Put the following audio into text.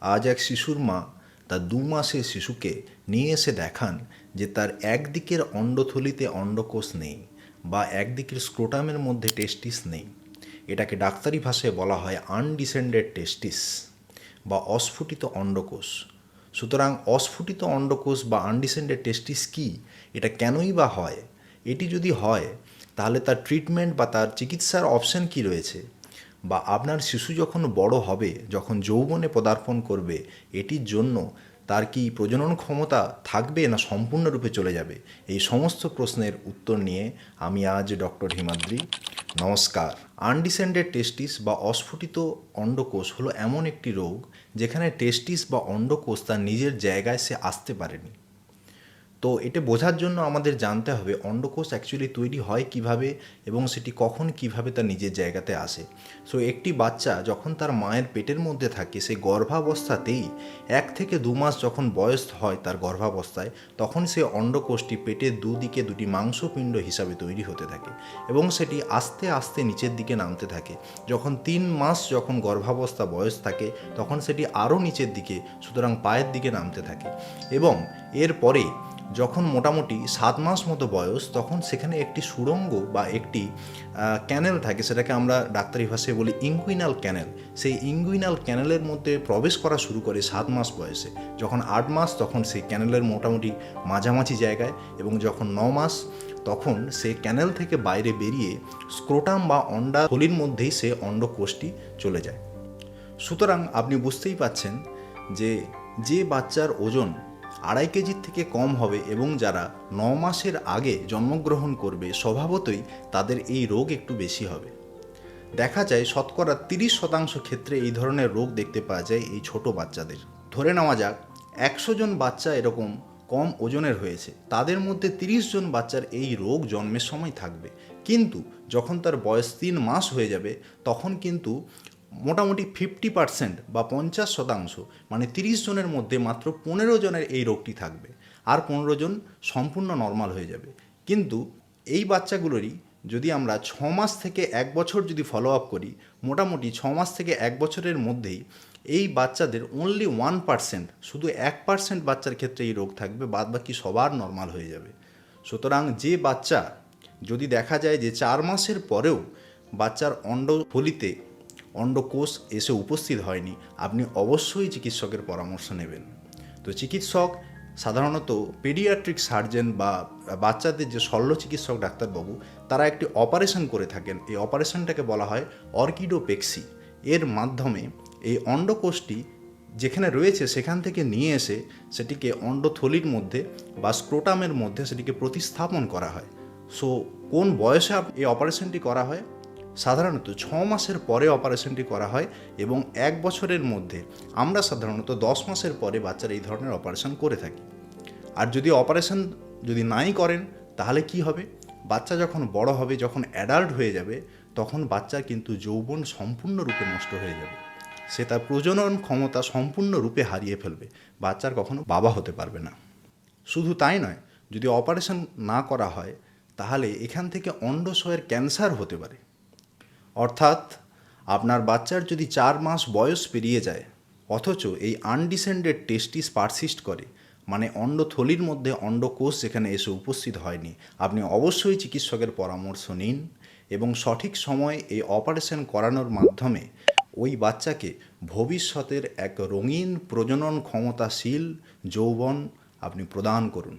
আজ এক শিশুর মা তার দু মাসের শিশুকে নিয়ে এসে দেখান যে তার একদিকের অন্ডথলিতে অন্ডকোষ নেই বা একদিকের স্ক্রোটামের মধ্যে টেস্টিস নেই। এটাকে ডাক্তারি ভাষায় বলা হয় আনডিসেন্ডেড টেস্টিস বা অস্ফুটিত অন্ডকোষ। সুতরাং অস্ফুটিত অন্ডকোষ বা আনডিসেন্ডেড টেস্টিস কি? এটা কেনই বা হয়? এটি যদি হয়, তাহলে তার ট্রিটমেন্ট বা তার চিকিৎসার অপশন কি রয়েছে? বা আপনার শিশু যখন বড় হবে, যখন যৌবনে পদার্পণ করবে, এটির জন্য তার কি প্রজনন ক্ষমতা থাকবে না সম্পূর্ণরূপে চলে যাবে? এই সমস্ত প্রশ্নের উত্তর নিয়ে আমি আজ ডক্টর হিমাদ্রি। নমস্কার। আনডিসেন্ডেড টেস্টিস বা অস্ফুটিত অন্ডকোষ হলো এমন একটি রোগ, যেখানে টেস্টিস বা অন্ডকোষ তার নিজের জায়গায় সে আসতে পারেনি। তো এটা বোঝার জন্য আমাদের জানতে হবে অন্ডকোষ অ্যাকচুয়ালি তৈরি হয় কীভাবে এবং সেটি কখন কীভাবে তার নিজের জায়গাতে আসে। সো একটি বাচ্চা যখন তার মায়ের পেটের মধ্যে থাকে, সে গর্ভাবস্থাতেই এক থেকে দু মাস যখন বয়স হয় তার গর্ভাবস্থায়, তখন সে অন্ডকোষটি পেটের দুদিকে দুটি মাংসপিণ্ড হিসাবে তৈরি হতে থাকে এবং সেটি আস্তে আস্তে নিচের দিকে নামতে থাকে। যখন তিন মাস যখন গর্ভাবস্থা বয়স থাকে, তখন সেটি আরও নিচের দিকে, সুতরাং পায়ের দিকে নামতে থাকে এবং এরপরে যখন মোটামুটি সাত মাস মতো বয়স, তখন সেখানে একটি সুড়ঙ্গ বা একটি ক্যানেল থাকে, সেটাকে আমরা ডাক্তারি ভাষায় বলি ইঙ্গুইনাল ক্যানেল সেই ইঙ্গুইনাল ক্যানেলের মধ্যে প্রবেশ করা শুরু করে সাত মাস বয়সে। যখন আট মাস, তখন সেই ক্যানেলের মোটামুটি মাঝামাঝি জায়গায় এবং যখন ন মাস, তখন সে ক্যানেল থেকে বাইরে বেরিয়ে স্ক্রোটাম বা অন্ডা থলির মধ্যেই সে অন্ডকোষটি চলে যায়। সুতরাং আপনি বুঝতেই পাচ্ছেন যে যে বাচ্চার ওজন আড়াই কেজির থেকে কম হবে এবং যারা ন মাসের আগে জন্মগ্রহণ করবে, স্বভাবতই তাদের এই রোগ একটু বেশি হবে। দেখা যায় শতকরা তিরিশ শতাংশ ক্ষেত্রে এই ধরনের রোগ দেখতে পাওয়া যায় এই ছোট বাচ্চাদের। ধরে নেওয়া যাক, একশো জন বাচ্চা এরকম কম ওজনের হয়েছে, তাদের মধ্যে তিরিশ জন বাচ্চার এই রোগ জন্মের সময় থাকবে। কিন্তু যখন তার বয়স তিন মাস হয়ে যাবে, তখন কিন্তু মোটামুটি ফিফটি পার্সেন্ট বা পঞ্চাশ শতাংশ মানে তিরিশ জনের মধ্যে মাত্র পনেরো জনের এই রোগটি থাকবে। আর পনেরো জন সম্পূর্ণ নর্মাল হয়ে যাবে। কিন্তু এই বাচ্চাগুলোরই যদি আমরা ছ মাস থেকে এক বছর যদি ফলো আপ করি, মোটামুটি ছ মাস থেকে এক বছরের মধ্যেই এই বাচ্চাদের অনলি ওয়ান পার্সেন্ট শুধু এক পার্সেন্ট বাচ্চার ক্ষেত্রে এই রোগ থাকবে বাদ বাকি সবার নর্মাল হয়ে যাবে। সুতরাং যে বাচ্চা যদি দেখা যায় যে চার মাসের পরেও বাচ্চার অন্ডফলিতে অন্ডকোষ এসে উপস্থিত হয়নি, আপনি অবশ্যই চিকিৎসকের পরামর্শ নেবেন। তো চিকিৎসক, সাধারণত পেডিয়াট্রিক সার্জন বা বাচ্চাদের যে শল্য চিকিৎসক ডাক্তারবাবু, তারা একটি অপারেশন করে থাকেন। এই অপারেশনটাকে বলা হয় অর্কিডোপেক্সি। এর মাধ্যমে এই অন্ডকোষটি যেখানে রয়েছে, সেখান থেকে নিয়ে এসে সেটিকে অন্ডথলির মধ্যে বা স্ক্রোটামের মধ্যে সেটিকে প্রতিস্থাপন করা হয়। সো, কোন বয়সে এই অপারেশনটি করা হয়? সাধারণত ছ মাসের পরে অপারেশনটি করা হয় এবং এক বছরের মধ্যে আমরা সাধারণত দশ মাসের পরে বাচ্চার এই ধরনের অপারেশন করে থাকি। আর যদি অপারেশন যদি নাই করেন, তাহলে কি হবে? বাচ্চা যখন বড় হবে, যখন অ্যাডাল্ট হয়ে যাবে, তখন বাচ্চার কিন্তু যৌবন সম্পূর্ণরূপে নষ্ট হয়ে যাবে। সে তার প্রজনন ক্ষমতা সম্পূর্ণরূপে হারিয়ে ফেলবে। বাচ্চার কখনো বাবা হতে পারবে না। শুধু তাই নয়, যদি অপারেশন না করা হয়, তাহলে এখান থেকে অন্ডশয়ের ক্যান্সার হতে পারে। অর্থাৎ আপনার বাচ্চার যদি চার মাস বয়স পেরিয়ে যায়, অথচ এই আনডিসেন্ডেড টেস্টিস পারসিস্ট করে মানে অন্ডথলির মধ্যে অন্ডকোষ যেখানে এসে উপস্থিত হয়নি, আপনি অবশ্যই চিকিৎসকের পরামর্শ নিন এবং সঠিক সময়ে এই অপারেশন করানোর মাধ্যমে ওই বাচ্চাকে ভবিষ্যতের এক রঙিন প্রজনন ক্ষমতাশীল যৌবন আপনি প্রদান করুন।